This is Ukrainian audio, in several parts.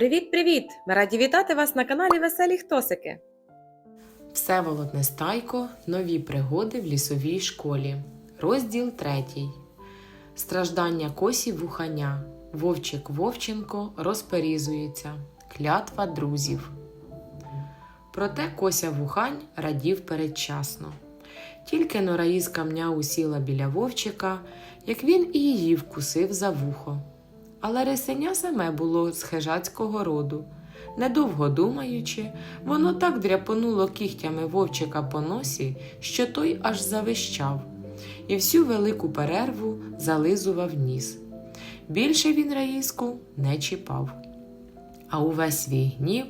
Привіт-привіт! Ми раді вітати вас на каналі Веселі Хтосики. Всеволод Нестайко. Нові пригоди в лісовій школі. Розділ третій. Страждання косі вуханя. Вовчик Вовченко розперізується. Клятва друзів. Проте Кося Вухань радів передчасно. Тільки Нораїз камня усіла біля вовчика, як він і її вкусив за вухо. Але рисеня саме було з хижацького роду. Недовго думаючи, воно так дряпонуло кігтями вовчика по носі, що той аж завищав, і всю велику перерву зализував ніс. Більше він раїску не чіпав. А увесь свій гнів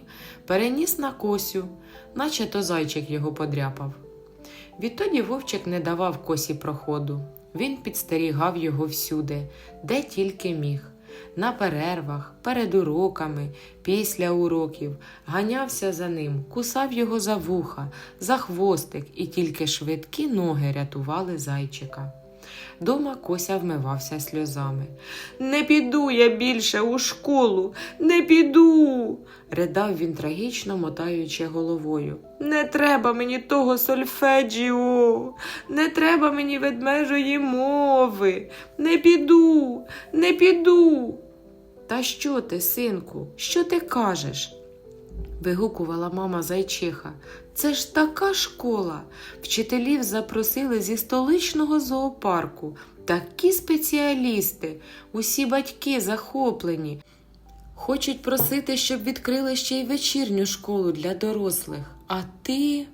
переніс на косю, наче то зайчик його подряпав. Відтоді вовчик не давав косі проходу. Він підстерігав його всюди, де тільки міг. На перервах, перед уроками, після уроків, ганявся за ним, кусав його за вуха, за хвостик, і тільки швидкі ноги рятували зайчика. Дома Кося вмивався сльозами. Не піду я більше у школу, не піду. ридав він трагічно мотаючи головою. Не треба мені того сольфеджіо, не треба мені ведмежої мови. Не піду, не піду. Та що ти, синку, що ти кажеш? Вигукувала мама зайчиха. Це ж така школа. Вчителів запросили зі столичного зоопарку. Такі спеціалісти, усі батьки захоплені. Хочуть просити, щоб відкрили ще й вечірню школу для дорослих. А ти.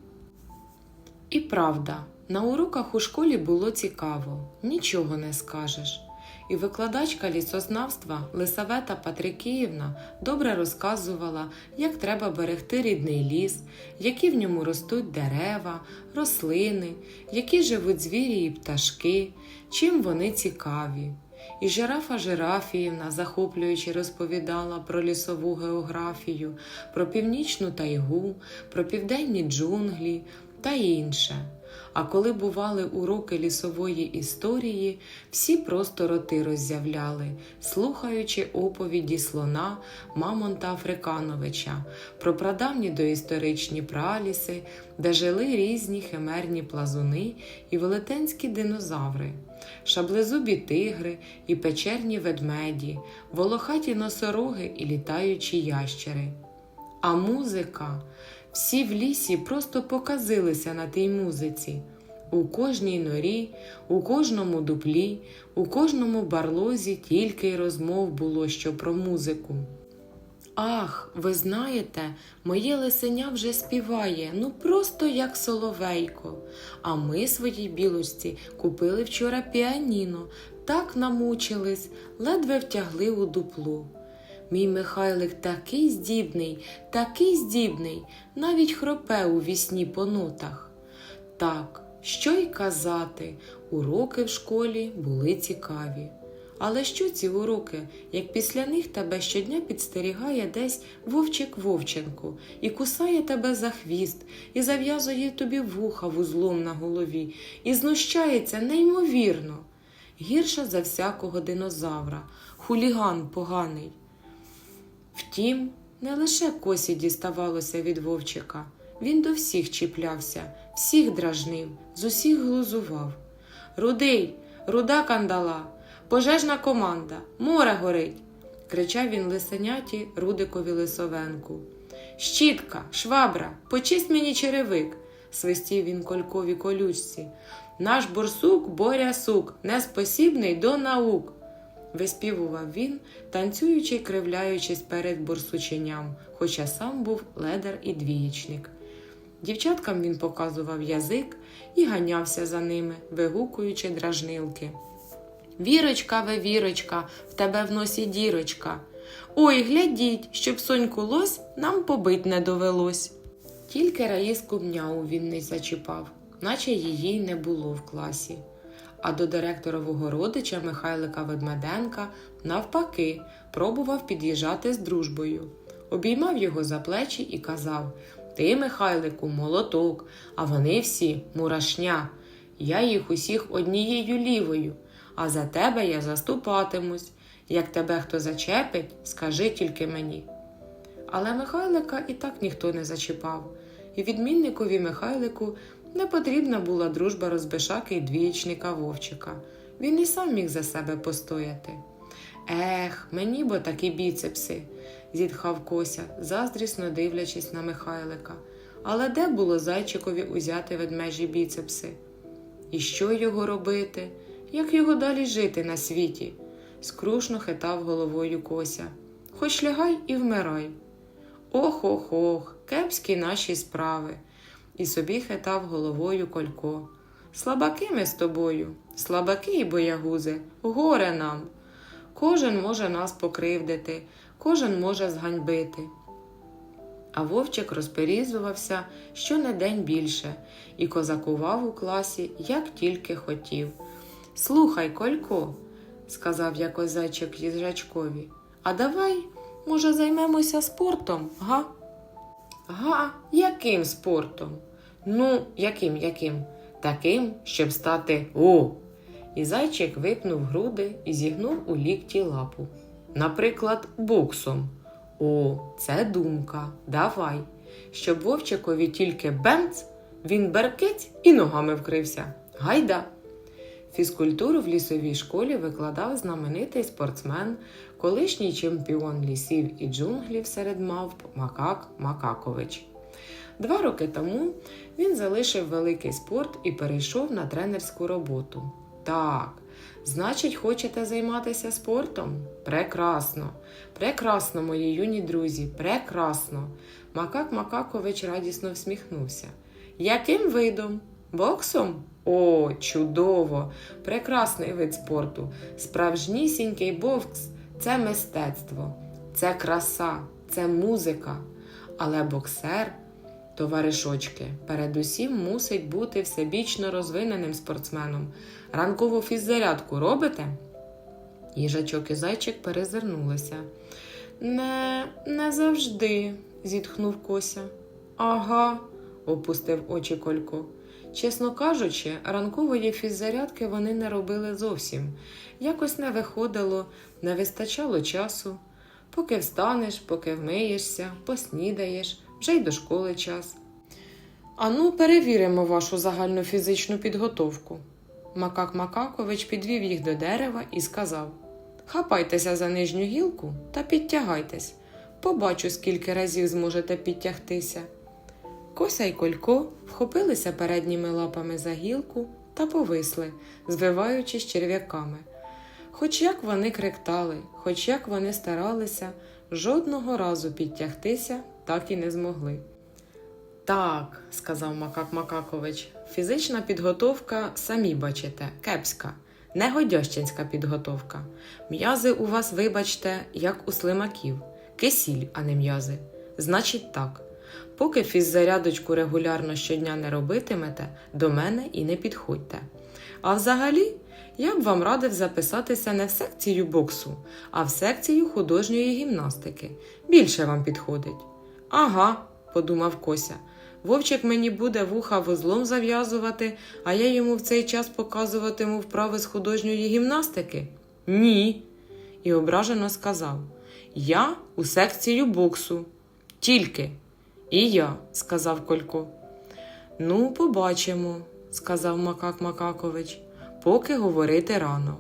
І правда, на уроках у школі було цікаво, нічого не скажеш. І викладачка лісознавства Лисавета Патрикіївна добре розказувала, як треба берегти рідний ліс, які в ньому ростуть дерева, рослини, які живуть звірі і пташки, чим вони цікаві. І жирафа Жирафіївна захоплюючи розповідала про лісову географію, про північну тайгу, про південні джунглі та інше. А коли бували уроки лісової історії, всі просто роти роззявляли, слухаючи оповіді слона Мамонта Африкановича про прадавні доісторичні праліси, де жили різні химерні плазуни і велетенські динозаври, шаблезубі тигри і печерні ведмеді, волохаті носороги і літаючі ящери. А музика. Всі в лісі просто показилися на тій музиці. У кожній норі, у кожному дуплі, у кожному барлозі тільки й розмов було що про музику. Ах, ви знаєте, моє лисеня вже співає, ну просто як соловейко. А ми своїй білочці купили вчора піаніно, так намучились, ледве втягли у дупло. Мій Михайлик такий здібний, такий здібний, навіть хропе у вісні по нотах. Так, що й казати, уроки в школі були цікаві. Але що ці уроки, як після них тебе щодня підстерігає десь вовчик Вовченко і кусає тебе за хвіст, і зав'язує тобі вуха вузлом на голові, і знущається неймовірно. Гірше за всякого динозавра, хуліган поганий. Втім, не лише косі діставалося від вовчика. Він до всіх чіплявся, всіх дражнив, з усіх глузував. Рудий, руда кандала, пожежна команда, море горить. кричав він лисеняті Рудикові Лисовенку. Щітка, швабра, почисть мені черевик, свистів він колькові колючці. Наш борсук боря сук, неспосібний до наук виспівував він, танцюючи й кривляючись перед борсученням, хоча сам був ледар і двієчник. Дівчаткам він показував язик і ганявся за ними, вигукуючи дражнилки. Вірочка, ве вірочка, в тебе в носі дірочка. Ой, глядіть, щоб соньку лось нам побить не довелось. Тільки Раїску мняу він не зачіпав, наче її не було в класі а до директорового родича Михайлика Ведмеденка, навпаки, пробував під'їжджати з дружбою. Обіймав його за плечі і казав Ти, Михайлику, молоток, а вони всі мурашня. Я їх усіх однією лівою, а за тебе я заступатимусь. Як тебе хто зачепить, скажи тільки мені. Але Михайлика і так ніхто не зачіпав, і відмінникові Михайлику не потрібна була дружба розбишаки й двієчника Вовчика. Він і сам міг за себе постояти. Ех, мені бо такі біцепси, зітхав Кося, заздрісно дивлячись на Михайлика. Але де було зайчикові узяти ведмежі біцепси? І що його робити? Як його далі жити на світі? скрушно хитав головою Кося. Хоч лягай і вмирай. Ох ох ох, кепські наші справи. І собі хитав головою Колько. Слабаки ми з тобою, слабаки і боягузи, горе нам. Кожен може нас покривдити, кожен може зганьбити. А вовчик розперізувався щонедень більше і козакував у класі, як тільки хотів. Слухай, Колько, сказав якось зайчик їжачкові, а давай, може, займемося спортом, га? Га, яким спортом? Ну, яким, яким? Таким, щоб стати о. І зайчик випнув груди і зігнув у лікті лапу. Наприклад, боксом. О, це думка. Давай. Щоб вовчикові тільки бемц, він беркець і ногами вкрився. Гайда. Фізкультуру в лісовій школі викладав знаменитий спортсмен, колишній чемпіон лісів і джунглів серед мавп Макак Макакович. Два роки тому він залишив великий спорт і перейшов на тренерську роботу. Так, значить, хочете займатися спортом? Прекрасно, прекрасно, мої юні друзі, прекрасно. Макак Макакович радісно всміхнувся. Яким видом? Боксом? О, чудово! Прекрасний вид спорту. Справжнісінький бокс це мистецтво, це краса, це музика. Але боксер, товаришочки, передусім мусить бути всебічно розвиненим спортсменом. Ранкову фіззарядку робите? Їжачок і зайчик перезирнулися. Не, не завжди, зітхнув Кося. Ага, опустив очі Колько. Чесно кажучи, ранкової фіззарядки вони не робили зовсім. Якось не виходило, не вистачало часу. Поки встанеш, поки вмиєшся, поснідаєш, вже й до школи час. Ану, перевіримо вашу загальну фізичну підготовку. Макак Макакович підвів їх до дерева і сказав: Хапайтеся за нижню гілку та підтягайтесь. Побачу, скільки разів зможете підтягтися. Кося й Колько вхопилися передніми лапами за гілку та повисли, звиваючись черв'яками. Хоч як вони криктали, хоч як вони старалися, жодного разу підтягтися так і не змогли. Так, сказав Макак Макакович, фізична підготовка, самі бачите, кепська, негодящинська підготовка. М'язи у вас, вибачте, як у слимаків, кисіль, а не м'язи. Значить так. Поки фіззарядочку регулярно щодня не робитимете, до мене і не підходьте. А взагалі, я б вам радив записатися не в секцію боксу, а в секцію художньої гімнастики. Більше вам підходить. Ага, подумав Кося. Вовчик мені буде вуха вузлом зав'язувати, а я йому в цей час показуватиму вправи з художньої гімнастики? Ні. І ображено сказав: Я у секцію боксу. Тільки. І я, сказав Колько. Ну, побачимо, сказав Макак Макакович, поки говорити рано.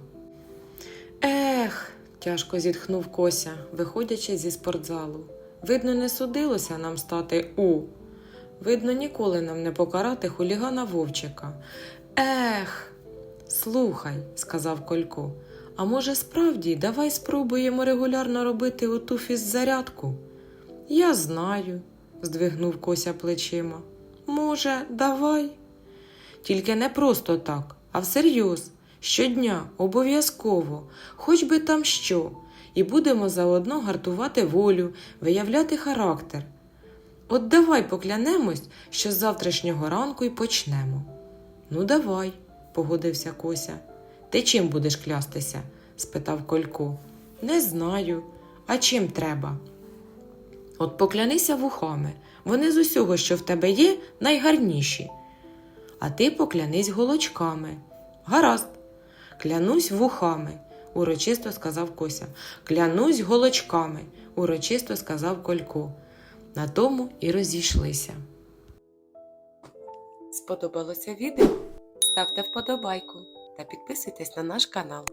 Ех, тяжко зітхнув Кося, виходячи зі спортзалу. Видно, не судилося нам стати У. Видно, ніколи нам не покарати хулігана Вовчика. Ех, слухай, сказав Колько, а може справді давай спробуємо регулярно робити оту фіззарядку? Я знаю, здвигнув Кося плечима. Може, давай? Тільки не просто так, а всерйоз, щодня, обов'язково, хоч би там що, і будемо заодно гартувати волю, виявляти характер. От давай поклянемось, що з завтрашнього ранку й почнемо. Ну, давай, погодився Кося. Ти чим будеш клястися? спитав Колько. Не знаю. А чим треба? От поклянися вухами, вони з усього, що в тебе є, найгарніші. А ти поклянись голочками. Гаразд. Клянусь вухами, урочисто сказав Кося. Клянусь голочками, урочисто сказав Колько. На тому і розійшлися. Сподобалося відео? Ставте вподобайку та підписуйтесь на наш канал.